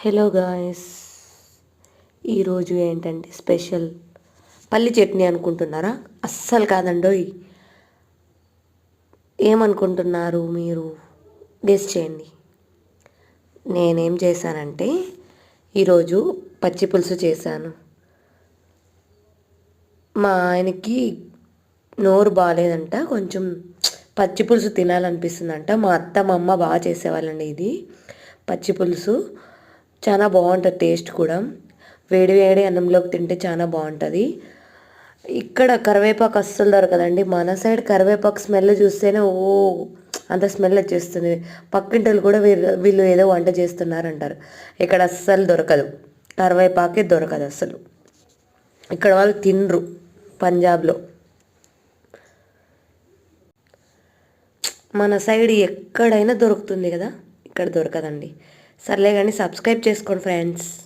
Hello guys ఈరోజు ఏంటంటే special పల్లి చట్నీ అనుకుంటున్నారా? అస్సలు కాదండోయ్. ఏమనుకుంటున్నారు మీరు? గెస్ చేయండి. నేనేం చేశానంటే ఈరోజు పచ్చి పులుసు చేశాను. మా ఆయనకి నోరు బాగాలేదంట కొంచెం పచ్చి పులుసు తినాలనిపిస్తుందంట. మా అత్త మా అమ్మ బాగా చేసేవాళ్ళండి ఇది. పచ్చి పులుసు చాలా బాగుంటుంది టేస్ట్ కూడా. వేడి వేడి అన్నంలోకి తింటే చాలా బాగుంటుంది. ఇక్కడ కరివేపాకు అస్సలు దొరకదండి మన సైడ్ కరివేపాకు స్మెల్ చూస్తేనే ఓ అంత స్మెల్ వచ్చేస్తుంది. పక్కింటలు కూడా వీళ్ళు వీళ్ళు ఏదో వంట చేస్తున్నారంటారు. ఇక్కడ అస్సలు దొరకదు. కరివేపాకే దొరకదు అసలు ఇక్కడ వాళ్ళు తినరు పంజాబ్లో. మన సైడ్ ఎక్కడైనా దొరుకుతుంది కదా. ఇక్కడ దొరకదండి. సర్లే కానీ సబ్స్క్రైబ్ చేసుకోండి ఫ్రెండ్స్.